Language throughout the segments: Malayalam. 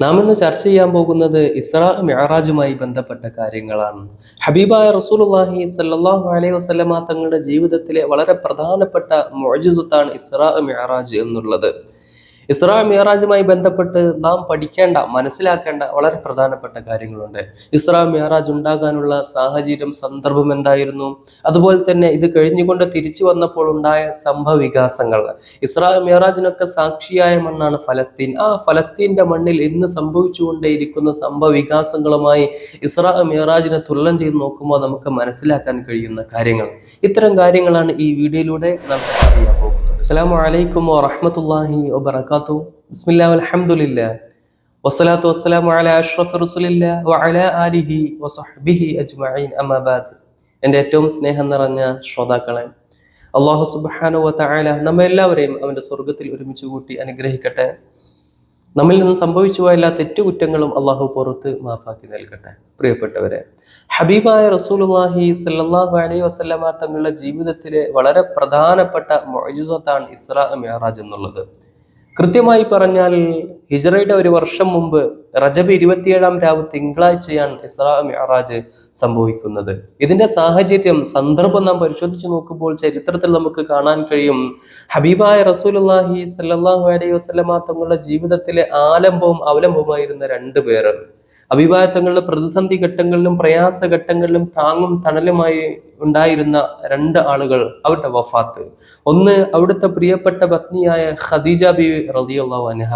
നാം ഇന്ന് ചർച്ച ചെയ്യാൻ പോകുന്നത് ഇസ്രാ മിഅറാജുമായി ബന്ധപ്പെട്ട കാര്യങ്ങളാണ്. ഹബീബായ റസൂലുള്ളാഹി സല്ലാഹു അലൈഹി വസ്ലമ തങ്ങളുടെ ജീവിതത്തിലെ വളരെ പ്രധാനപ്പെട്ട മുഅജിസത്താണ് ഇസ്രാ മിഅറാജ് എന്നുള്ളത്. ഇസ്രാ മിയറാജുമായി ബന്ധപ്പെട്ട് നാം പഠിക്കേണ്ട മനസ്സിലാക്കേണ്ട വളരെ പ്രധാനപ്പെട്ട കാര്യങ്ങളുണ്ട്. ഇസ്രാ മിയറാജ് ഉണ്ടാകാനുള്ള സാഹചര്യം സന്ദർഭം എന്തായിരുന്നു? അതുപോലെ തന്നെ ഇത് കഴിഞ്ഞുകൊണ്ട് തിരിച്ചു വന്നപ്പോൾ ഉണ്ടായ സംഭവ വികാസങ്ങൾ ഇസ്രാ മിയറാജിനൊക്കെ സാക്ഷിയായ മണ്ണാണ് ഫലസ്തീൻ. ആ ഫലസ്തീന്റെ മണ്ണിൽ ഇന്ന് സംഭവിച്ചുകൊണ്ടേയിരിക്കുന്ന സംഭവ വികാസങ്ങളുമായി ഇസ്രാ മിയറാജിനെ തുലനം ചെയ്ത് നോക്കുമ്പോൾ നമുക്ക് മനസ്സിലാക്കാൻ കഴിയുന്ന കാര്യങ്ങൾ. ഇത്തരം കാര്യങ്ങളാണ് ഈ വീഡിയോയിലൂടെ നമുക്ക് അറിയാൻ പോകുന്നത്. അസ്സലാമു അലൈക്കും വറഹമത്തല്ലാഹി വബറകാതുഹു ബിസ്മില്ലാ അലഹമുല്ല വസ്സലാത്തു വസ്സലാമു അല അഷ്റഫ് റസുലില്ല വഅലാ ആലിഹി വസഹ്ബിഹി അജ്മഈൻ. അമബാദ് എന്റെ ഏറ്റവും സ്നേഹം നിറഞ്ഞ ശ്രോതാക്കളെ അള്ളാഹു സുബ്ഹാനഹു വ തആല നമ്മെല്ലാവരെയും അവന്റെ സ്വർഗത്തിൽ ഒരുമിച്ച് കൂട്ടി അനുഗ്രഹിക്കട്ടെ. നമ്മിൽ നിന്ന് സംഭവിച്ചു പോയ എല്ലാ തെറ്റുകുറ്റങ്ങളും അള്ളാഹു പുറത്ത് മാഫാക്കി നൽകട്ടെ. പ്രിയപ്പെട്ടവരെ ഹബീബായ റസൂലുള്ളാഹി സല്ലാഹു അലൈഹി വസല്ലമ തങ്ങളുടെ ജീവിതത്തിലെ വളരെ പ്രധാനപ്പെട്ട മൊഴിസത്താണ് ഇസ്ര മെഹറാജ് എന്നുള്ളത്. കൃത്യമായി പറഞ്ഞാൽ ഹിജറയുടെ ഒരു വർഷം മുമ്പ് റജബ് ഇരുപത്തിയേഴാം രാവ് തിങ്കളാഴ്ചയാണ് ഇസ്രാ മിയറാജ് സംഭവിക്കുന്നത്. ഇതിന്റെ സാഹചര്യം സന്ദർഭം നാം പരിശോധിച്ച് നോക്കുമ്പോൾ ചരിത്രത്തിൽ നമുക്ക് കാണാൻ കഴിയും. ഹബീബായ റസൂലുള്ളാഹി സല്ലാഹു അലൈഹി വസല്ലമ തങ്ങളുടെ ജീവിതത്തിലെ ആലംബവും അവലംബവുമായിരുന്ന രണ്ടു പേർ ഹബീബായ പ്രതിസന്ധി ഘട്ടങ്ങളിലും പ്രയാസ ഘട്ടങ്ങളിലും താങ്ങും തണലുമായി ഉണ്ടായിരുന്ന രണ്ട് ആളുകൾ അവരുടെ വഫാത്ത്. ഒന്ന് അവിടുത്തെ പ്രിയപ്പെട്ട പത്നിയായ ഖദീജ ബി റളിയല്ലാഹു അൻഹ.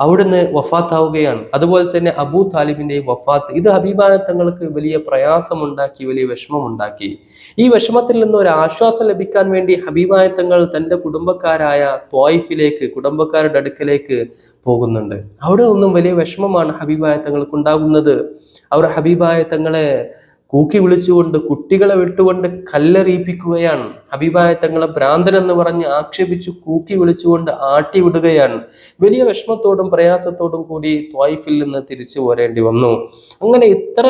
അവിടുന്ന് വഫാത്താവുകയാണ്. അതുപോലെ തന്നെ അബൂ താലിബിന്റെ വഫാത്ത്. ഇത് ഹബീബായ തങ്ങൾക്ക് വലിയ പ്രയാസമുണ്ടാക്കി വലിയ വിഷമമുണ്ടാക്കി. ഈ വിഷമത്തിൽ നിന്ന് ഒരു ആശ്വാസം ലഭിക്കാൻ വേണ്ടി ഹബീബായ തങ്ങൾ തന്റെ കുടുംബക്കാരായ ത്വായിഫിലേക്ക് കുടുംബക്കാരുടെ അടുക്കലേക്ക് പോകുന്നുണ്ട്. അവിടെ ഒന്നും വലിയ വിഷമമാണ് ഹബീബായ തങ്ങൾക്ക് ഉണ്ടാകുന്നത്. അവർ ഹബീബായ തങ്ങളെ കൂക്കി വിളിച്ചുകൊണ്ട് കുട്ടികളെ വിട്ടുകൊണ്ട് കല്ലെറിയിപ്പിക്കുകയാണ്. ഹബീബായ തങ്ങളെ ഭ്രാന്തൻ എന്ന് പറഞ്ഞ് ആക്ഷേപിച്ചു കൂക്കി വിളിച്ചുകൊണ്ട് ആട്ടി വിടുകയാണ്. വലിയ വിഷമത്തോടും പ്രയാസത്തോടും കൂടി ത്വായിഫിൽ നിന്ന് തിരിച്ചു പോരേണ്ടി വന്നു. അങ്ങനെ ഇത്ര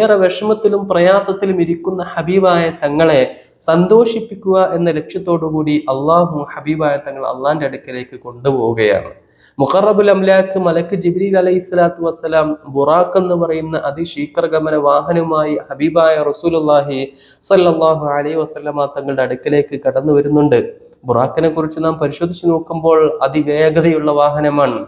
ഏറെ വിഷമത്തിലും പ്രയാസത്തിലും ഇരിക്കുന്ന ഹബീബായ തങ്ങളെ സന്തോഷിപ്പിക്കുക എന്ന ലക്ഷ്യത്തോടു കൂടി അള്ളാഹു ഹബീബായ തങ്ങൾ അള്ളാന്റെ അടുക്കലേക്ക് കൊണ്ടുപോവുകയാണ്. മുഖറബുൽ അംലാക്ക് മലക്ക് ജിബ്രീൽ അലൈഹി സ്വലാത്തു വസ്സലാം ബുറാഖ് എന്ന് പറയുന്ന അതിശീകരഗമന വാഹനവുമായി ഹബീബായ റസൂലുല്ലാഹി സല്ലല്ലാഹു അലൈഹി വസല്ലമ തങ്ങളുടെ അടുക്കലേക്ക് കടന്നു വരുന്നുണ്ട്. ബുറാഖിനെ കുറിച്ച് നാം പരിശോധിച്ചു നോക്കുമ്പോൾ അതിവേഗതയുള്ള വാഹനമാണ്.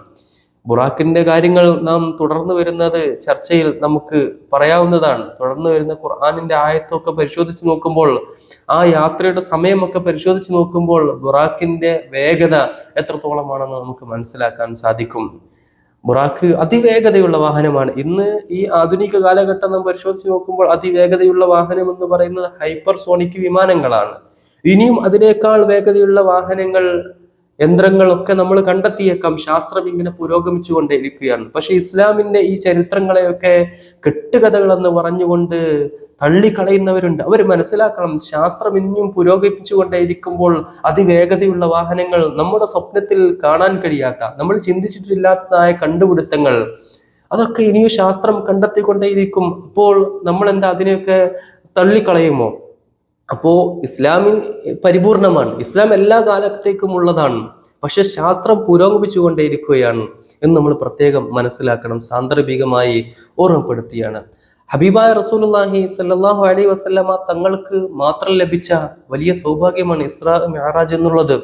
ബുറാഖിന്റെ കാര്യങ്ങൾ നാം തുടർന്ന് വരുന്നത് ചർച്ചയിൽ നമുക്ക് പറയാവുന്നതാണ്. തുടർന്ന് വരുന്ന ഖുർആാനിന്റെ ആയത്തൊക്കെ പരിശോധിച്ച് നോക്കുമ്പോൾ ആ യാത്രയുടെ സമയമൊക്കെ പരിശോധിച്ച് നോക്കുമ്പോൾ ബുറാക്കിന്റെ വേഗത എത്രത്തോളമാണെന്ന് നമുക്ക് മനസ്സിലാക്കാൻ സാധിക്കും. ബുറാക്ക് അതിവേഗതയുള്ള വാഹനമാണ്. ഇന്ന് ഈ ആധുനിക കാലഘട്ടം നാം പരിശോധിച്ച് നോക്കുമ്പോൾ അതിവേഗതയുള്ള വാഹനം എന്ന് പറയുന്നത് ഹൈപ്പർ സോണിക് വിമാനങ്ങളാണ്. ഇനിയും അതിനേക്കാൾ വേഗതയുള്ള വാഹനങ്ങൾ യന്ത്രങ്ങളൊക്കെ നമ്മൾ കണ്ടെത്തിയേക്കാം. ശാസ്ത്രം ഇങ്ങനെ പുരോഗമിച്ചു കൊണ്ടേയിരിക്കുകയാണ് പക്ഷെ ഇസ്ലാമിന്റെ ഈ ചരിത്രങ്ങളെയൊക്കെ കെട്ടുകഥകളെന്ന് പറഞ്ഞുകൊണ്ട് തള്ളിക്കളയുന്നവരുണ്ട്. അവർ മനസ്സിലാക്കണം ശാസ്ത്രം ഇനിയും പുരോഗമിച്ചു കൊണ്ടേയിരിക്കുമ്പോൾ അതിവേഗതയുള്ള വാഹനങ്ങൾ നമ്മുടെ സ്വപ്നത്തിൽ കാണാൻ കഴിയാത്ത നമ്മൾ ചിന്തിച്ചിട്ടില്ലാത്തതായ കണ്ടുപിടുത്തങ്ങൾ അതൊക്കെ ഇനിയും ശാസ്ത്രം കണ്ടെത്തിക്കൊണ്ടേയിരിക്കും. അപ്പോൾ നമ്മൾ എന്താ അതിനെയൊക്കെ തള്ളിക്കളയുമോ? അപ്പോ ഇസ്ലാമിൻ പരിപൂർണമാണ്. ഇസ്ലാം എല്ലാ കാലത്തേക്കും ഉള്ളതാണ്. പക്ഷെ ശാസ്ത്രം പുരോഗമിച്ചുകൊണ്ടേയിരിക്കുകയാണ് എന്ന് നമ്മൾ പ്രത്യേകം മനസ്സിലാക്കണം സാന്ദർഭികമായി ഓർമ്മപ്പെടുത്തിയാണ്. ഹബീബായ റസൂലുള്ളാഹി സല്ലാഹു അലൈ വസല്ലമ തങ്ങൾക്ക് മാത്രം ലഭിച്ച വലിയ സൗഭാഗ്യമാണ് ഇസ്രാ മിഅറാജ് എന്നുള്ളത്.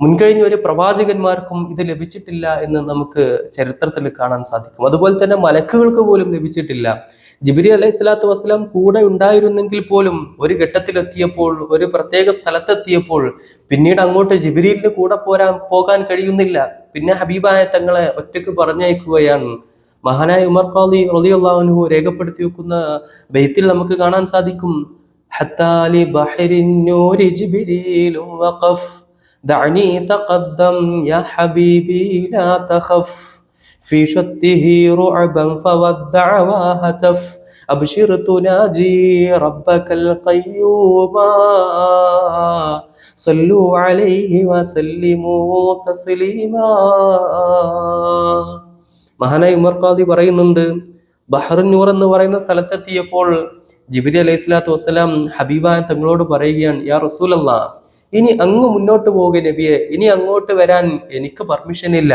മുൻകഴിഞ്ഞ ഒരു പ്രവാചകന്മാർക്കും ഇത് ലഭിച്ചിട്ടില്ല എന്ന് നമുക്ക് ചരിത്രത്തിൽ കാണാൻ സാധിക്കും. അതുപോലെ തന്നെ മലക്കുകൾക്ക് പോലും ലഭിച്ചിട്ടില്ല. ജിബിരി അലൈഹി സ്വലാത്തു വസ്സലാം കൂടെ ഉണ്ടായിരുന്നെങ്കിൽ പോലും ഒരു ഘട്ടത്തിലെത്തിയപ്പോൾ ഒരു പ്രത്യേക സ്ഥലത്തെത്തിയപ്പോൾ പിന്നീട് അങ്ങോട്ട് ജിബിരിലിന് കൂടെ പോരാൻ പോകാൻ കഴിയുന്നില്ല. പിന്നെ ഹബീബായ തങ്ങളെ ഒറ്റയ്ക്ക് പറഞ്ഞയക്കുകയാണ്. മഹാനായ ഉമർ ഖാദി റളിയല്ലാഹു രേഖപ്പെടുത്തി വെക്കുന്ന ബെയ്ത്തിൽ നമുക്ക് കാണാൻ സാധിക്കും. ഹത്താലി ബഹരിൻ ജിബിരിയിലും വഖഫ്. دعني تقدم يا حبيبي لا تخف في شته رعبا فودع وهتف أبشر تناجي ربك القيوم صلوا عليه وسلموا تسليما മഹാനായ ഉമർ ഖാദി പറയുന്നുണ്ട് ബഹ്റുന്നൂർ എന്ന് പറയുന്ന സ്ഥലത്തെത്തിയപ്പോൾ ജിബിരി അലൈഹി സ്വലാത്തു വസ്സലാം ഹബീബായ തങ്ങളോട് പറയുകയാണ് യാ റസൂലല്ലാ ഇനി അങ്ങ് മുന്നോട്ട് പോകുക നബിയെ. ഇനി അങ്ങോട്ട് വരാൻ എനിക്ക് പെർമിഷൻ ഇല്ല.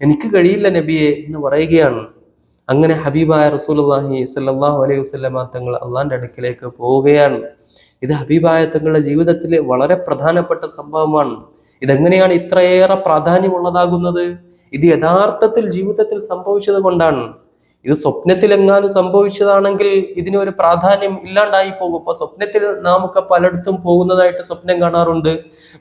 എനിക്ക് കഴിയില്ല നബിയെ എന്ന് പറയുകയാണ്. അങ്ങനെ ഹബീബായ റസൂലുള്ളാഹി സല്ലാഹു അലൈഹി വസല്ലമ തങ്ങൾ അള്ളാന്റെ അടുക്കിലേക്ക് പോവുകയാണ്. ഇത് ഹബീബായ തങ്ങളുടെ ജീവിതത്തിലെ വളരെ പ്രധാനപ്പെട്ട സംഭവമാണ്. ഇതെങ്ങനെയാണ് ഇത്രയേറെ പ്രാധാന്യമുള്ളതാകുന്നത്? ഇത് യഥാർത്ഥത്തിൽ ജീവിതത്തിൽ സംഭവിച്ചത് കൊണ്ടാണ്. ഇത് സ്വപ്നത്തിലെങ്ങാനും സംഭവിച്ചതാണെങ്കിൽ ഇതിനൊരു പ്രാധാന്യം ഇല്ലാണ്ടായി പോകും. അപ്പൊ സ്വപ്നത്തിൽ നാമൊക്കെ പലയിടത്തും പോകുന്നതായിട്ട് സ്വപ്നം കാണാറുണ്ട്.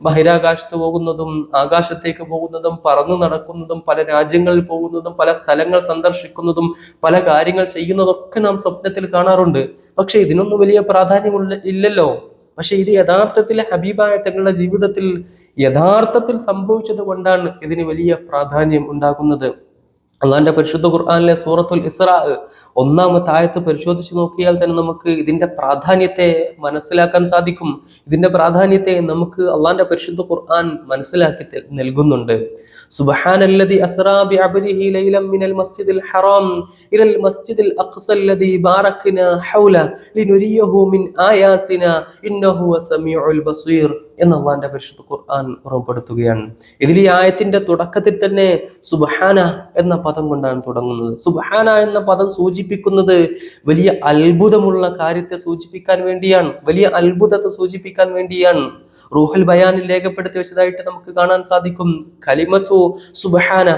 ബഹിരാകാശത്ത് പോകുന്നതും ആകാശത്തേക്ക് പോകുന്നതും പറന്നു നടക്കുന്നതും പല രാജ്യങ്ങളിൽ പോകുന്നതും പല സ്ഥലങ്ങൾ സന്ദർശിക്കുന്നതും പല കാര്യങ്ങൾ ചെയ്യുന്നതൊക്കെ നാം സ്വപ്നത്തിൽ കാണാറുണ്ട്. പക്ഷെ ഇതിനൊന്നും വലിയ പ്രാധാന്യമുള്ള ഇല്ലല്ലോ. പക്ഷെ ഇത് യഥാർത്ഥത്തിൽ ഹബീബായ തങ്ങളുടെ ജീവിതത്തിൽ യഥാർത്ഥത്തിൽ സംഭവിച്ചത് കൊണ്ടാണ് ഇതിന് വലിയ പ്രാധാന്യം ഉണ്ടാകുന്നത്. അള്ളാന്റെ പരിശുദ്ധ ഖുർആാനിലെ സൂറത്തുൽ ഇസ്രാ ഒന്നാമത്തെ ആയത്ത് പരിശോധിച്ച് നോക്കിയാൽ തന്നെ നമുക്ക് ഇതിന്റെ പ്രാധാന്യത്തെ മനസ്സിലാക്കാൻ സാധിക്കും. ഇതിന്റെ പ്രാധാന്യത്തെ നമുക്ക് അള്ളാഹിന്റെ പരിശുദ്ധ ഖുർആൻ മനസ്സിലാക്കി നൽകുന്നുണ്ട്. സുബ്ഹാനല്ലദി മിനൽ മസ്ജിദിൽ ഹറാം ഇലൽ മസ്ജിദിൽ ഹൗല മിൻ ആയാതിനാ ഇന്നഹു സമീഉൽ ബസീർ. എന്ന് അള്ളാന്റെ പരിശുദ്ധ ഖുർആൻ ഓർമ്മപ്പെടുത്തുകയാണ് ഇതിൽ ഈ ആയത്തിന്റെ തുടക്കത്തിൽ തന്നെ സുബഹാന എന്ന പദം കൊണ്ടാണ് തുടങ്ങുന്നത്. സുബഹാന എന്ന പദം സൂചിപ്പിക്കുന്നത് വലിയ അത്ഭുതമുള്ള കാര്യത്തെ സൂചിപ്പിക്കാൻ വേണ്ടിയാണ്. വലിയ അത്ഭുതത്തെ സൂചിപ്പിക്കാൻ വേണ്ടിയാണ്. റൂഹൽ ബയാനിൽ രേഖപ്പെടുത്തി വെച്ചതായിട്ട് നമുക്ക് കാണാൻ സാധിക്കും. കലിമത്തു സുബ്ഹാന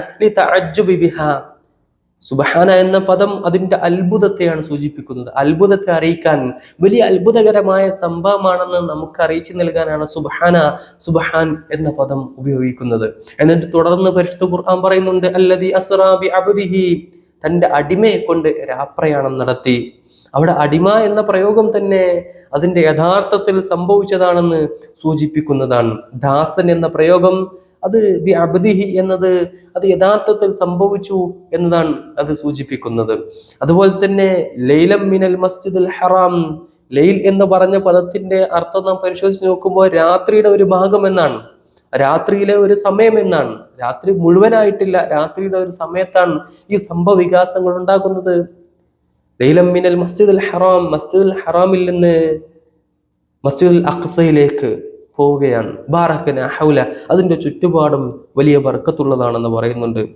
സുബഹാന എന്ന പദം അതിന്റെ അത്ഭുതത്തെയാണ് സൂചിപ്പിക്കുന്നത്. അത്ഭുതത്തെ അറിയിക്കാൻ വലിയ അത്ഭുതകരമായ സംഭവമാണെന്ന് നമുക്ക് അറിയിച്ചു നൽകാനാണ് സുബഹാന സുബഹാൻ എന്ന പദം ഉപയോഗിക്കുന്നത്. എന്നിട്ട് തുടർന്ന് പരിശുദ്ധ ഖുർആൻ പറയുന്നുണ്ട് അല്ലതി അസ്റാ അബുദിഹി. തന്റെ അടിമയെ കൊണ്ട് രാപ്രയാണം നടത്തി. അവിടെ അടിമ എന്ന പ്രയോഗം തന്നെ അതിന്റെ യഥാർത്ഥത്തിൽ സംഭവിച്ചതാണെന്ന് സൂചിപ്പിക്കുന്നതാണ്. ദാസൻ എന്ന പ്രയോഗം അത് ബി അബദിഹി എന്നത് അത് യഥാർത്ഥത്തിൽ സംഭവിച്ചു എന്നതാണ് അത് സൂചിപ്പിക്കുന്നത്. അതുപോലെ തന്നെ ലൈലം മിനൽ മസ്ജിദുൽ ഹറാം ലൈൽ എന്ന് പറഞ്ഞ പദത്തിന്റെ അർത്ഥം നാം പരിശോധിച്ച് നോക്കുമ്പോൾ രാത്രിയുടെ ഒരു ഭാഗം എന്നാണ്. രാത്രിയിലെ ഒരു സമയം എന്നാണ്. രാത്രി മുഴുവനായിട്ടില്ല രാത്രിയുടെ ഒരു സമയത്താണ് ഈ സംഭവ വികാസങ്ങൾ ഉണ്ടാകുന്നത്. ലൈലം മിനൽ മസ്ജിദുൽ ഹറാം മസ്ജിദുൽ ഹറാമിൽ നിന്ന് മസ്ജിദുൽ അക്സയിലേക്ക് പോവുകയാണ്. ബാറക്കന ഹൗല. അതിന്റെ ചുറ്റുപാടും വലിയ ബർക്കത്തുള്ളതാണെന്ന് പറയുന്നുണ്ട്.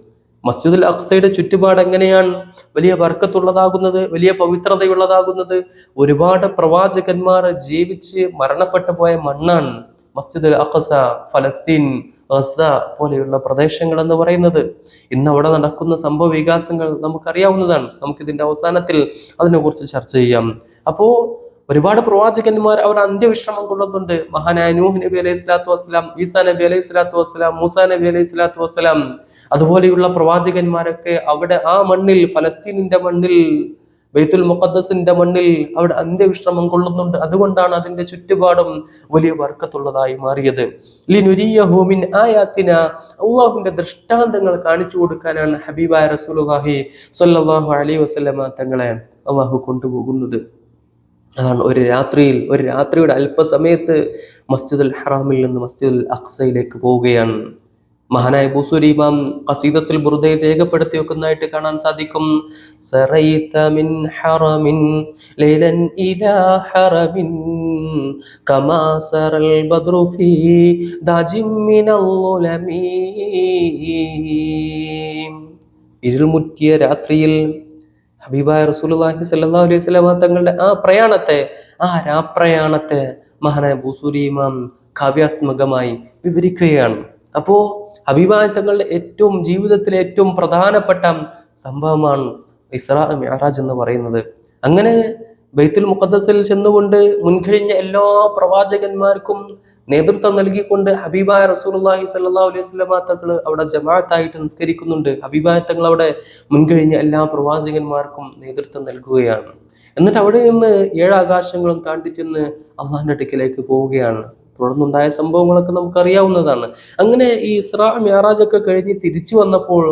മസ്ജിദുൽ അക്സയുടെ ചുറ്റുപാട് എങ്ങനെയാണ്? വലിയ വർക്കത്തുള്ളതാകുന്നത് വലിയ പവിത്രതയുള്ളതാകുന്നത്. ഒരുപാട് പ്രവാചകന്മാർ ജീവിച്ച് മരണപ്പെട്ടു പോയ മണ്ണാണ് മസ്ജിദുൽ അഖസ ഫലസ്തീൻ ഗസ പോലെയുള്ള പ്രദേശങ്ങൾ എന്ന് പറയുന്നത്. ഇന്ന് അവിടെ നടക്കുന്ന സംഭവ വികാസങ്ങൾ നമുക്കറിയാവുന്നതാണ്. നമുക്കിതിന്റെ അവസാനത്തിൽ അതിനെക്കുറിച്ച് ചർച്ച ചെയ്യാം. അപ്പോ ഒരുപാട് പ്രവാചകന്മാർ അവർ അന്ത്യവിശ്രമം കൊള്ളുന്നുണ്ട്. മഹാനായ നൂഹ് നബി അലൈഹി സ്വലാത്തു വസ്സലാം ഈസാ നബി അലൈഹി സ്വലാത്തു വസ്സലാം മൂസാ നബി അലൈഹി സ്വലാത്തു വസ്സലാം അതുപോലെയുള്ള പ്രവാചകന്മാരൊക്കെ അവിടെ ആ മണ്ണിൽ ഫലസ്തീനിന്റെ മണ്ണിൽ ബൈത്തുൽ മുഖദ്സിന്റെ മണ്ണിൽ അവിടെ അന്ത്യവിശ്രമം കൊള്ളുന്നുണ്ട്. അതുകൊണ്ടാണ് അതിന്റെ ചുറ്റുപാടും വലിയ വർക്കത്തുള്ളതായി മാറിയത്. ലിനുരിയഹൂമിൻ അള്ളാഹുവിന്റെ ദൃഷ്ടാന്തങ്ങൾ കാണിച്ചു കൊടുക്കാനാണ് ഹബീബായ റസൂലുള്ളാഹി സ്വല്ലല്ലാഹു അലൈഹി വസല്ലമ തങ്ങളെ അള്ളാഹു കൊണ്ടുപോകുന്നത്. അതാണ് ഒരു രാത്രിയിൽ ഒരു രാത്രിയുടെ അല്പസമയത്ത് മസ്ജിദുൽ ഹറാമിൽ നിന്ന് മസ്ജിദുൽ അക്സയിലേക്ക് പോവുകയാണ്. മഹാനായ ബൂസുരീമാം കസീദത്തിൽ ബുർദയിൽ രേഖപ്പെടുത്തി വെക്കുന്നതായിട്ട് കാണാൻ സാധിക്കും. സറൈത മിൻ ഹറമിൻ ലൈലൻ ഇലാ ഫീ ഇരുൾമുറ്റിയ രാത്രിയിൽ ഹബീബായ റസൂലുള്ളാഹി സ്വല്ലല്ലാഹു അലൈഹി വസല്ലമ തങ്ങളുടെ ആ പ്രയാണത്തെ ആ രാപ്രയാണത്തെ മഹാനായ ബൂസൂരി ഇമാം കാവ്യാത്മകമായി വിവരിക്കുകയാണ്. അപ്പോ ഹബീബായ തങ്ങളുടെ ഏറ്റവും ജീവിതത്തിലെ ഏറ്റവും പ്രധാനപ്പെട്ട സംഭവമാണ് ഇസ്രാ മിഅറാജ് എന്ന് പറയുന്നത്. അങ്ങനെ ബൈത്തുൽ മുഖദ്ദസിൽ ചെന്നുകൊണ്ട് മുൻകഴിഞ്ഞ എല്ലാ പ്രവാചകന്മാർക്കും നേതൃത്വം നൽകിക്കൊണ്ട് ഹബീബായ റസൂലുള്ളാഹി സ്വല്ലല്ലാഹു അലൈഹി വസല്ലമ തങ്ങൾ അവിടെ ജമാഅത്തായിട്ട് നിസ്കരിക്കുന്നുണ്ട്. ഹബീബായ തങ്ങൾ അവിടെ മുൻകഴിഞ്ഞ എല്ലാ പ്രവാചകന്മാർക്കും നേതൃത്വം നൽകുകയാണ്. എന്നിട്ട് അവിടെ നിന്ന് ഏഴ് ആകാശങ്ങളും താണ്ടി ചെന്ന് അള്ളാഹിന്റെ അടുക്കിലേക്ക് പോവുകയാണ്. തുടർന്നുണ്ടായ സംഭവങ്ങളൊക്കെ നമുക്കറിയാവുന്നതാണ്. അങ്ങനെ ഈ ഇസ്രാ മ്യാറാജ് ഒക്കെ കഴിഞ്ഞ് തിരിച്ചു വന്നപ്പോൾ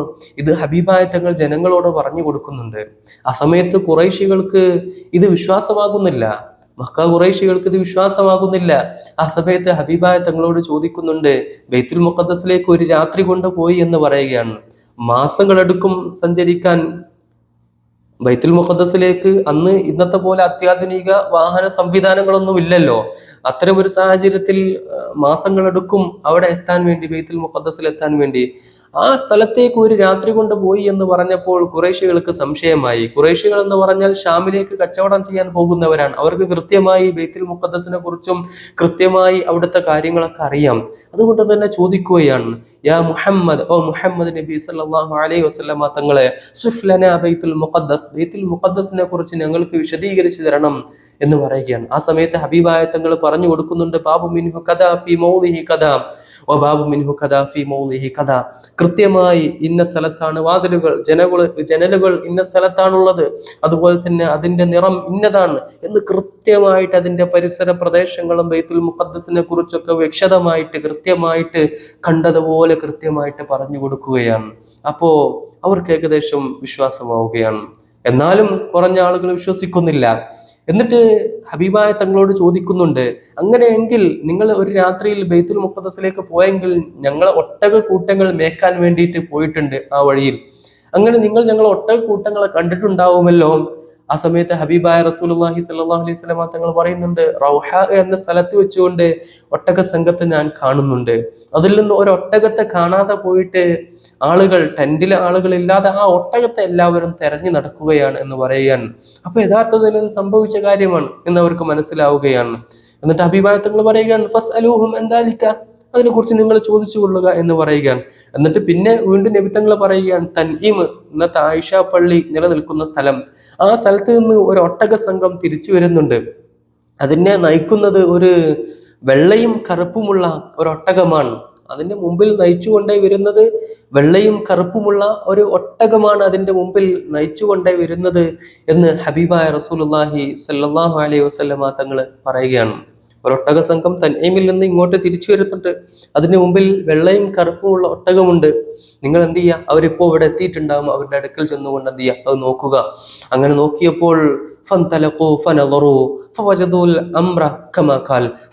ഇത് ഹബീബായ തങ്ങൾ ജനങ്ങളോട് പറഞ്ഞു കൊടുക്കുന്നുണ്ട്. ആ സമയത്ത് കുറേശികൾക്ക് ഇത് വിശ്വാസമാകുന്നില്ല. മക്ക കുറേശികൾക്ക് ഇത് വിശ്വാസമാകുന്നില്ല. ആ സമയത്ത് ഹബീബായ തങ്ങളോട് ചോദിക്കുന്നുണ്ട് ബൈത്തുൽ മുഖദ്ദസിലേക്ക് ഒരു രാത്രി കൊണ്ട് പോയി എന്ന് പറയുകയാണ്. മാസങ്ങളെടുക്കും സഞ്ചരിക്കാൻ ബൈത്തുൽ മുഖദ്ദസിലേക്ക്. അന്ന് ഇന്നത്തെ പോലെ അത്യാധുനിക വാഹന സംവിധാനങ്ങളൊന്നും ഇല്ലല്ലോ. അത്തരം ഒരു സാഹചര്യത്തിൽ മാസങ്ങളെടുക്കും അവിടെ എത്താൻ വേണ്ടി ബൈത്തുൽ മുഖദ്ദസിൽ എത്താൻ വേണ്ടി. ആ സ്ഥലത്തേക്ക് ഒരു രാത്രി കൊണ്ട് പോയി എന്ന് പറഞ്ഞപ്പോൾ കുറേശികൾക്ക് സംശയമായി. കുറേശികൾ എന്ന് പറഞ്ഞാൽ ഷാമിലേക്ക് കച്ചവടം ചെയ്യാൻ പോകുന്നവരാണ്. അവർക്ക് കൃത്യമായി ബെയ്ത്തിൽ മുക്കദ്സിനെ കുറിച്ചും കൃത്യമായി അവിടുത്തെ കാര്യങ്ങളൊക്കെ അറിയാം. അതുകൊണ്ട് തന്നെ ചോദിക്കുകയാണ് യാ മുഹമ്മദ് ഓ മുഹമ്മദ് നബി സല്ലല്ലാഹു അലൈഹി വസല്ലമ തങ്ങളെ സുഫ്ലന ബൈത്തുൽ മുഖദ്ദസ് ബൈത്തുൽ മുഖദ്ദസിനെ കുറിച്ച് ഞങ്ങൾക്ക് വിശദീകരിച്ചു തരണം. എന്ന് പറയുകയാണ്. ആ സമയത്ത് ഹബീബായ തങ്ങൾ പറഞ്ഞു കൊടുക്കുന്നുണ്ട് ബാബു മിൻഹു കഥാഫി മൗലിഹി കഥാ ഓ ബാബു മിൻഹു കഥാഫി മൗലിഹി കഥാ കൃത്യമായി ഇന്ന സ്ഥലത്താണ് വാതിലുകൾ ജനകൾ ജനലുകൾ ഇന്ന സ്ഥലത്താണുള്ളത് അതുപോലെ തന്നെ അതിന്റെ നിറം ഇന്നതാണ് എന്ന് കൃത്യമായിട്ട് അതിന്റെ പരിസര പ്രദേശങ്ങളും ബൈത്തുൽ മുഖദ്സിനെ കുറിച്ചൊക്കെ വ്യക്തമായിട്ട് കൃത്യമായിട്ട് കണ്ടതുപോലെ കൃത്യമായിട്ട് പറഞ്ഞു കൊടുക്കുകയാണ്. അപ്പോ അവർക്ക് ഏകദേശം വിശ്വാസമാവുകയാണ്. എന്നാലും കുറഞ്ഞ ആളുകൾ വിശ്വസിക്കുന്നില്ല. എന്നിട്ട് ഹബീബായ തങ്ങളോട് ചോദിക്കുന്നുണ്ട് അങ്ങനെയെങ്കിൽ നിങ്ങൾ ഒരു രാത്രിയിൽ ബൈത്തുൽ മുഖദ്ദസിലേക്ക് പോയെങ്കിൽ ഞങ്ങൾ ഒട്ടക കൂട്ടങ്ങൾ മേക്കാൻ വേണ്ടിയിട്ട് പോയിട്ടുണ്ട് ആ വഴിയിൽ. അങ്ങനെ നിങ്ങൾ ഞങ്ങൾ ഒട്ടക കൂട്ടങ്ങളെ കണ്ടിട്ടുണ്ടാവുമല്ലോ. ആ സമയത്ത് ഹബീബായ റസൂലുള്ളാഹി സ്വല്ലല്ലാഹു അലൈഹി സ്വലാമ തങ്ങൾ പറയുന്നുണ്ട് റൗഹ എന്ന സ്ഥലത്ത് വെച്ചുകൊണ്ട് ഒട്ടക സംഘത്തെ ഞാൻ കാണുന്നുണ്ട്. അതിൽ നിന്ന് ഒരു ഒട്ടകത്തെ കാണാതെ പോയിട്ട് ആളുകൾ ടെന്റിലെ ആളുകൾ ഇല്ലാതെ ആ ഒട്ടകത്തെ എല്ലാവരും തെരഞ്ഞു നടക്കുകയാണ് എന്ന് പറയുകയാണ് അപ്പൊ യഥാർത്ഥത്തിൽ ഇത് സംഭവിച്ച കാര്യമാണ് എന്ന് അവർക്ക് മനസ്സിലാവുകയാണ്. എന്നിട്ട് ഹബീബായ തങ്ങൾ പറയുകയാണ് ഫസ് അലൂഹും എന്താലിക്ക അതിനെക്കുറിച്ച് നിങ്ങൾ ചോദിച്ചു കൊള്ളുക എന്ന് പറയുകയാണ്. എന്നിട്ട് പിന്നെ വീണ്ടും നബിത്തങ്ങൾ പറയുകയാണ് തൻഈം ഇന്നത്തെ ആയിഷ പള്ളി നിലനിൽക്കുന്ന സ്ഥലം. ആ സ്ഥലത്ത് നിന്ന് ഒരു ഒട്ടക സംഘം തിരിച്ചു വരുന്നുണ്ട്. അതിനെ നയിക്കുന്നത് ഒരു വെള്ളയും കറുപ്പുമുള്ള ഒരു ഒട്ടകമാണ്. അതിന്റെ മുമ്പിൽ നയിച്ചുകൊണ്ടേ വരുന്നത് വെള്ളയും കറുപ്പുമുള്ള ഒരു ഒട്ടകമാണ് അതിന്റെ മുമ്പിൽ നയിച്ചുകൊണ്ടേ വരുന്നത് എന്ന് ഹബീബായ റസൂലുള്ളാഹി സല്ലാഹു അലൈഹി വസല്ലമ തങ്ങൾ പറയുകയാണ്. ഒരൊട്ടക സംഘം തന്നേമിൽ നിന്ന് ഇങ്ങോട്ട് തിരിച്ചു വരുന്നുണ്ട്. അതിന് മുമ്പിൽ വെള്ളയും കറുപ്പുമുള്ള ഒട്ടകമുണ്ട്. നിങ്ങൾ എന്ത് ചെയ്യുക അവരിപ്പോ ഇവിടെ എത്തിയിട്ടുണ്ടാകും അവരുടെ അടുക്കൽ ചെന്നുകൊണ്ട് എന്ത് ചെയ്യുക അത് നോക്കുക. അങ്ങനെ നോക്കിയപ്പോൾ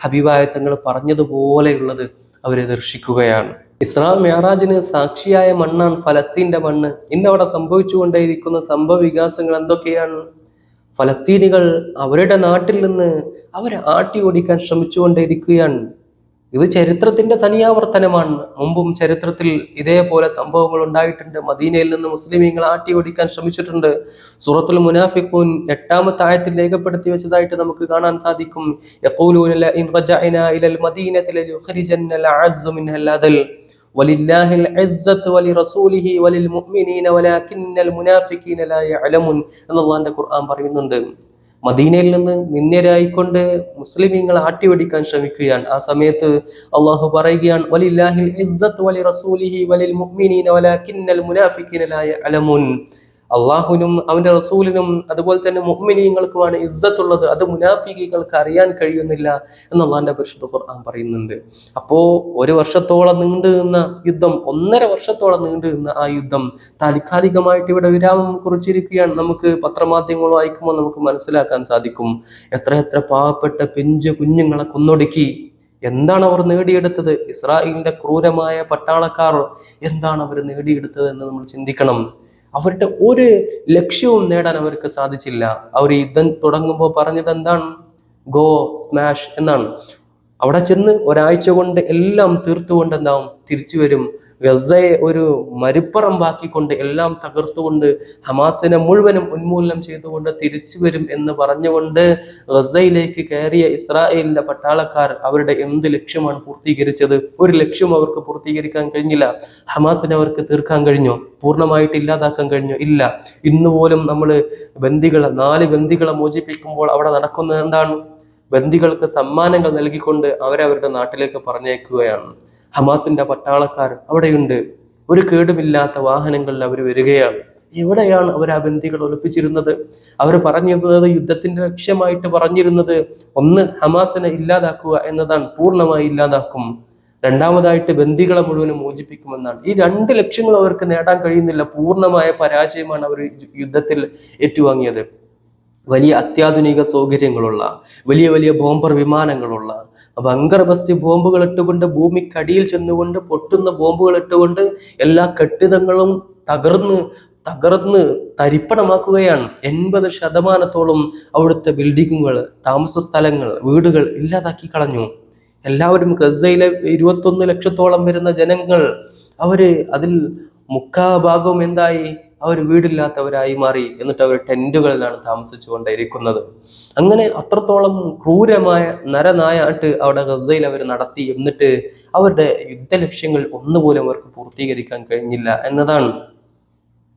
ഹബീബായ തങ്ങൾ പറഞ്ഞതുപോലെയുള്ളത് അവരെ ദർശിക്കുകയാണ്. ഇസ്രാ മെഹറാജിന് സാക്ഷിയായ മണ്ണാണ് ഫലസ്തീന്റെ മണ്ണ്. ഇന്നവിടെ സംഭവിച്ചുകൊണ്ടേയിരിക്കുന്ന സംഭവ വികാസങ്ങൾ എന്തൊക്കെയാണ്? ഫലസ്തീനികൾ അവരുടെ നാട്ടിൽ നിന്ന് അവരെ ആട്ടി ഓടിക്കാൻ ശ്രമിച്ചുകൊണ്ടേയിരിക്കുകയാണ് ഇത് ചരിത്രത്തിന്റെ തനിയാവർത്തനമാണ്. മുമ്പും ചരിത്രത്തിൽ ഇതേപോലെ സംഭവങ്ങൾ ഉണ്ടായിട്ടുണ്ട്. മദീനയിൽ നിന്ന് മുസ്ലിമീങ്ങൾ ആട്ടി ഓടിക്കാൻ ശ്രമിച്ചിട്ടുണ്ട്. സൂറത്തുൽ മുനാഫിഖൂൻ എട്ടാമത്തെ ആയത്തിൽ രേഖപ്പെടുത്തി വെച്ചതായിട്ട് നമുക്ക് കാണാൻ സാധിക്കും. യഖൂലൂന ഇൻ ഇലൽ ലയുഖ്രിജന്നൽ വലില്ലാഹിൽ ഇസ്സത്ത് വലി റസൂലിഹി വലിൽ മുഅ്മിനീന വലാകിന്നൽ മുനാഫിഖീന ലാ യഅലമുൻ എന്ന് അള്ളാഹിന്റെ ഖുർആൻ പറയുന്നുണ്ട്. മദീനയിൽ നിന്ന് നിന്ദരായിക്കൊണ്ട് മുസ്ലിമീങ്ങൾ ആട്ടിവടിക്കാൻ ശ്രമിക്കുകയാണ്. ആ സമയത്ത് അള്ളാഹു പറയുകയാണ് വലില്ലാഹിൽ ഇസ്സത്ത് വലി റസൂലിഹി വലിൽ മുഅ്മിനീന വലാകിന്നൽ മുനാഫിഖീന ലാ യഅലമുൻ. അള്ളാഹുവിനും അവന്റെ റസൂലിനും അതുപോലെ തന്നെ മുഅ്മിനീങ്ങൾക്കുമാണ് ഇസ്സത്തുള്ളത്. അത് മുനാഫിക്കുകൾക്ക് അറിയാൻ കഴിയുന്നില്ല എന്നുള്ളതിന്റെ പരിശുദ്ധ ഖുർആൻ പറയുന്നുണ്ട്. അപ്പോ ഒരു വർഷത്തോളം നീണ്ടു നിന്ന യുദ്ധം ഒന്നര വർഷത്തോളം നീണ്ടു നിന്ന ആ യുദ്ധം താൽക്കാലികമായിട്ട് ഇവിടെ വിരാമം കുറിച്ചിരിക്കുകയാണ്. നമുക്ക് പത്രമാധ്യമങ്ങൾ വായിക്കുമ്പോൾ നമുക്ക് മനസ്സിലാക്കാൻ സാധിക്കും. എത്ര എത്ര പാവപ്പെട്ട പിഞ്ചു കുഞ്ഞുങ്ങളെ കൊന്നൊടുക്കി. എന്താണ് അവർ നേടിയെടുത്തത്? ഇസ്രായേലിന്റെ ക്രൂരമായ പട്ടാളക്കാർ എന്താണ് അവർ നേടിയെടുത്തത് എന്ന് നമ്മൾ ചിന്തിക്കണം. അവരുടെ ഒരു ലക്ഷ്യവും നേടാൻ അവർക്ക് സാധിച്ചില്ല. അവർ യുദ്ധം തുടങ്ങുമ്പോൾ പറഞ്ഞത് എന്താണ്? ഗോ സ്മാഷ് എന്നാണ്. അവിടെ ചെന്ന് ഒരാഴ്ച കൊണ്ട് എല്ലാം തീർത്തുകൊണ്ട് എന്താവും? തിരിച്ചു വരും. ഗസയെ ഒരു മരുപ്പറമ്പാക്കിക്കൊണ്ട് എല്ലാം തകർത്തുകൊണ്ട് ഹമാസിനെ മുഴുവനും ഉന്മൂലനം ചെയ്തുകൊണ്ട് തിരിച്ചു വരും എന്ന് പറഞ്ഞുകൊണ്ട് ഗസയിലേക്ക് കയറിയ ഇസ്രായേലിന്റെ പട്ടാളക്കാർ അവരുടെ എന്ത് ലക്ഷ്യമാണ് പൂർത്തീകരിച്ചത്? ഒരു ലക്ഷ്യം അവർക്ക് പൂർത്തീകരിക്കാൻ കഴിഞ്ഞില്ല. ഹമാസിനെ അവർക്ക് തീർക്കാൻ കഴിഞ്ഞോ? പൂർണമായിട്ട് ഇല്ലാതാക്കാൻ കഴിഞ്ഞോ? ഇല്ല. ഇന്ന് പോലും നമ്മൾ ബന്ദികളെ നാല് ബന്ദികളെ മോചിപ്പിക്കുമ്പോൾ അവിടെ നടക്കുന്നത് എന്താണ്? ബന്ദികൾക്ക് സമ്മാനങ്ങൾ നൽകിക്കൊണ്ട് അവരെ അവരുടെ നാട്ടിലേക്ക് പറഞ്ഞേക്കുകയാണ് ഹമാസിന്റെ പട്ടാളക്കാർ അവിടെയുണ്ട്. ഒരു കേടുമില്ലാത്ത വാഹനങ്ങളിൽ അവർ വരികയാണ്. എവിടെയാണ് അവർ ആ ബന്ദികൾ ഒളിപ്പിച്ചിരുന്നത്? അവർ പറഞ്ഞിരുന്നത് യുദ്ധത്തിന്റെ ലക്ഷ്യമായിട്ട് പറഞ്ഞിരുന്നത് ഒന്ന് ഹമാസിനെ ഇല്ലാതാക്കുക എന്നതാണ് പൂർണമായി ഇല്ലാതാക്കും. രണ്ടാമതായിട്ട് ബന്ദികളെ മുഴുവനും മോചിപ്പിക്കുമെന്നാണ്. ഈ രണ്ട് ലക്ഷ്യങ്ങളും അവർക്ക് നേടാൻ കഴിയുന്നില്ല. പൂർണമായ പരാജയമാണ് അവർ യുദ്ധത്തിൽ ഏറ്റുവാങ്ങിയത്. വലിയ അത്യാധുനിക സൗകര്യങ്ങളുള്ള വലിയ വലിയ ബോംബർ വിമാനങ്ങളുള്ള ബങ്കർ ബസ്തി ബോംബുകൾ ഇട്ടുകൊണ്ട് ഭൂമിക്കടിയിൽ ചെന്നുകൊണ്ട് പൊട്ടുന്ന ബോംബുകൾ ഇട്ടുകൊണ്ട് എല്ലാ കെട്ടിടങ്ങളും തകർന്ന് തകർന്ന് തരിപ്പണമാക്കുകയാണ്. എൺപത് ശതമാനത്തോളം അവിടുത്തെ ബിൽഡിങ്ങുകൾ താമസ സ്ഥലങ്ങൾ വീടുകൾ ഇല്ലാതാക്കി കളഞ്ഞു. എല്ലാവരും ഗസയിലെ ഇരുപത്തൊന്ന് ലക്ഷത്തോളം വരുന്ന ജനങ്ങൾ അവർ അതിൽ മുക്കാ ഭാഗവും എന്തായി? അവർ വീടില്ലാത്തവരായി മാറി എന്നിട്ട് അവർ ടെന്റുകളിലാണ് താമസിച്ചു കൊണ്ടേയിരിക്കുന്നത് അങ്ങനെ അത്രത്തോളം ക്രൂരമായ നരനായാട്ട് അവിടെ ഗസയിൽ അവർ നടത്തി എന്നിട്ട് അവരുടെ യുദ്ധലക്ഷ്യങ്ങൾ ഒന്നുപോലും അവർക്ക് പൂർത്തീകരിക്കാൻ കഴിഞ്ഞില്ല എന്നതാണ്.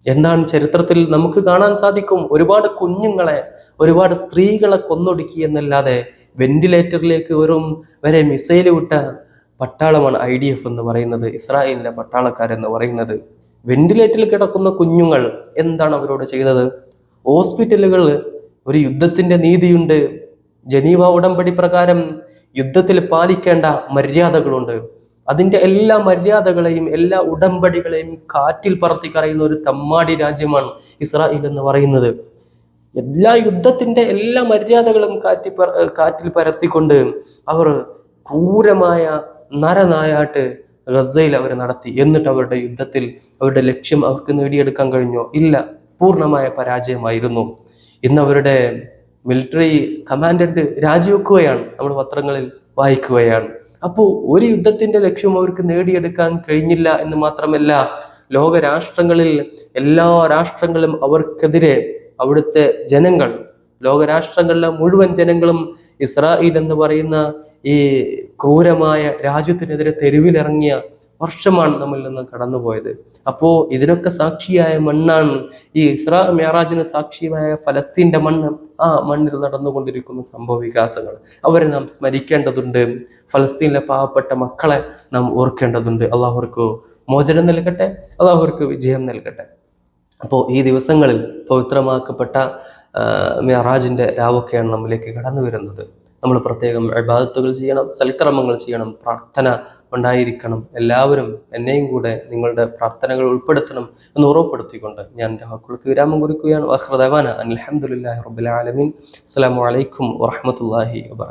എന്താണ് ചരിത്രത്തിൽ നമുക്ക് കാണാൻ സാധിക്കും? ഒരുപാട് കുഞ്ഞുങ്ങളെ ഒരുപാട് സ്ത്രീകളെ കൊന്നൊടുക്കി എന്നല്ലാതെ വെന്റിലേറ്ററിലേക്ക് വെറും വരെ മിസൈൽ വിട്ട പട്ടാളമാണ് ഐ ഡി എഫ് എന്ന് പറയുന്നത് ഇസ്രായേലിന്റെ പട്ടാളക്കാരെന്ന് പറയുന്നത്. വെന്റിലേറ്ററിൽ കിടക്കുന്ന കുഞ്ഞുങ്ങൾ എന്താണ് അവരോട് ചെയ്തത്? ഹോസ്പിറ്റലുകൾ ഒരു യുദ്ധത്തിന്റെ നീതിയുണ്ട്. ജനീവ ഉടമ്പടി പ്രകാരം യുദ്ധത്തിൽ പാലിക്കേണ്ട മര്യാദകളുണ്ട്. അതിന്റെ എല്ലാ മര്യാദകളെയും എല്ലാ ഉടമ്പടികളെയും കാറ്റിൽ പറത്തി കറയുന്ന ഒരു തമ്മാടി രാജ്യമാണ് ഇസ്രായേൽ എന്ന് പറയുന്നത്. എല്ലാ യുദ്ധത്തിന്റെ എല്ലാ മര്യാദകളും കാറ്റി കാറ്റിൽ പരത്തിക്കൊണ്ട് അവർ ക്രൂരമായ നരനായാട്ട് ഗസയിൽ അവർ നടത്തി. എന്നിട്ട് അവരുടെ യുദ്ധത്തിൽ അവരുടെ ലക്ഷ്യം അവർക്ക് നേടിയെടുക്കാൻ കഴിഞ്ഞോ? ഇല്ല. പൂർണമായ പരാജയമായിരുന്നു. ഇന്ന് അവരുടെ മിലിറ്ററി കമാൻഡന്റ് രാജിവെക്കുകയാണ്. നമ്മൾ പത്രങ്ങളിൽ വായിക്കുകയാണ്. അപ്പോൾ ഒരു യുദ്ധത്തിന്റെ ലക്ഷ്യം അവർക്ക് നേടിയെടുക്കാൻ കഴിഞ്ഞില്ല എന്ന് മാത്രമല്ല ലോക രാഷ്ട്രങ്ങളിൽ എല്ലാ രാഷ്ട്രങ്ങളും അവർക്കെതിരെ അവിടുത്തെ ജനങ്ങൾ ലോകരാഷ്ട്രങ്ങളിലെ മുഴുവൻ ജനങ്ങളും ഇസ്രായേൽ എന്ന് പറയുന്ന ഈ ക്രൂരമായ രാജ്യത്തിനെതിരെ തെരുവിലിറങ്ങിയ വർഷമാണ് നമ്മിൽ നിന്ന് കടന്നുപോയത്. അപ്പോൾ ഇതിനൊക്കെ സാക്ഷിയായ മണ്ണാണ് ഈ ഇസ്രാ മെഹറാജിന് സാക്ഷിയായ ഫലസ്തീന്റെ മണ്ണ്. ആ മണ്ണിൽ നടന്നുകൊണ്ടിരിക്കുന്ന സംഭവ വികാസങ്ങൾ. അവരെ നാം സ്മരിക്കേണ്ടതുണ്ട്. ഫലസ്തീനിലെ പാവപ്പെട്ട മക്കളെ നാം ഓർക്കേണ്ടതുണ്ട്. അള്ളാഹുർക്ക് മോചനം നൽകട്ടെ. അള്ളാഹുർക്ക് വിജയം നൽകട്ടെ. അപ്പോൾ ഈ ദിവസങ്ങളിൽ പവിത്രമാക്കപ്പെട്ട ആ, രാവൊക്കെയാണ് നമ്മിലേക്ക് കടന്നു വരുന്നത് നമ്മൾ പ്രത്യേകം ഇബാദത്തുകൾ ചെയ്യണം സൽക്രമങ്ങൾ ചെയ്യണം പ്രാർത്ഥന ഉണ്ടായിരിക്കണം. എല്ലാവരും എന്നെയും കൂടെ നിങ്ങളുടെ പ്രാർത്ഥനകൾ ഉൾപ്പെടുത്തണം എന്ന് ഉറപ്പെടുത്തിക്കൊണ്ട് ഞാൻ എന്റെ വിരാമം കുറിക്കുകയാണ്. അഹ്റദവാന അലഹമുല്ലാ റബുലാലമീൻ അസ്സാം വലൈക്കും വാഹമത്തല്ലാഹി വാ